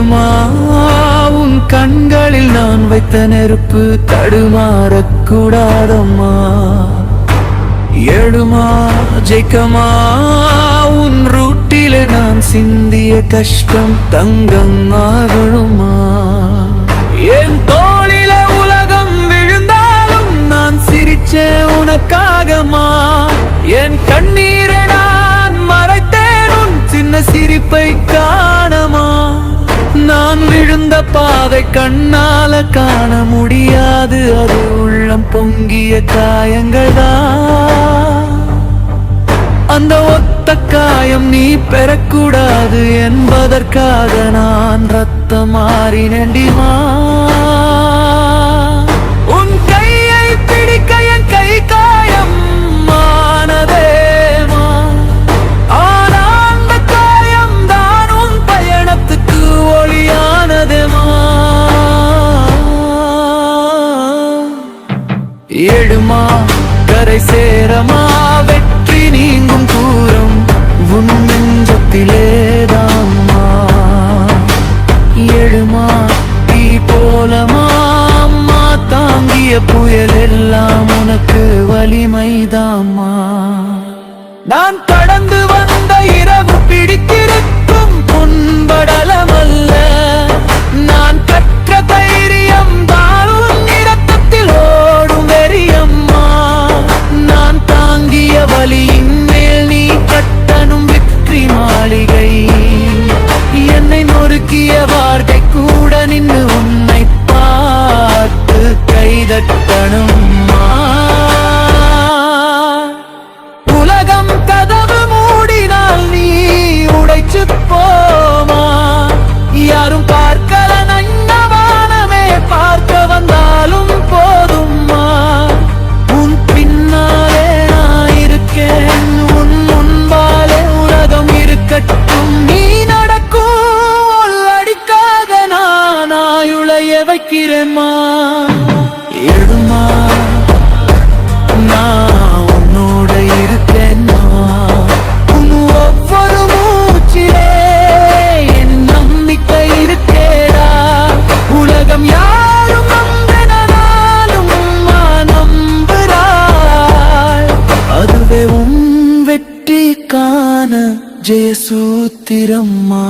தடுமா? உன் கண்களில் நான் வைத்த நெருப்பு தடுமாறக்கூடாதம்மா. எழுமா ஜெயிக்கமா? உன் ரூட்டில நான் சிந்திய கஷ்டம் தங்கம் ஆகணுமா என் தோளில உலகம் விழுந்தாலும் நான் சிரிச்ச உனக்காகமா? என் கண்ணீரை நான் மறைத்தேன் உன் சின்ன சிரிப்பை கா பாதை கண்ணால காண முடியாது. அது உள்ளம் பொங்கிய காயங்கள் தான் அந்த ஒத்த காயம் நீ பெறக்கூடாது என்பதற்காக நான் ரத்தம் மாறினேண்டிமா ஏழுமா கரை சேரமா வெற்றி நீங்கும் தூரம் உன் நெஞ்சத்திலேதாம்மா. எழுமா தீ போலமா அம்மா தாங்கிய புயல் எல்லாம் உனக்கு வலிமைதாம்மா. நான் கடந்து வ செய்கை என்னை நொறுக்கிய வார்த்தை கூட நின்று உன்னை பார்த்து கைதட்டணும்? உலகம் கதவு மூடினால் நீ உடைச்சு போ. ஆயுளைய எழுமா. நான் உன்னோட இருக்கேன்னா உன் ஒவ்வொரு மூச்சிலே என் நம்பிக்கை இருக்கேடா. உலகம் யாரும் நம்பினாலும் நம்புறாள் அதுவே உன் வெற்றிக்கான ஜெயசூத்திரம்மா.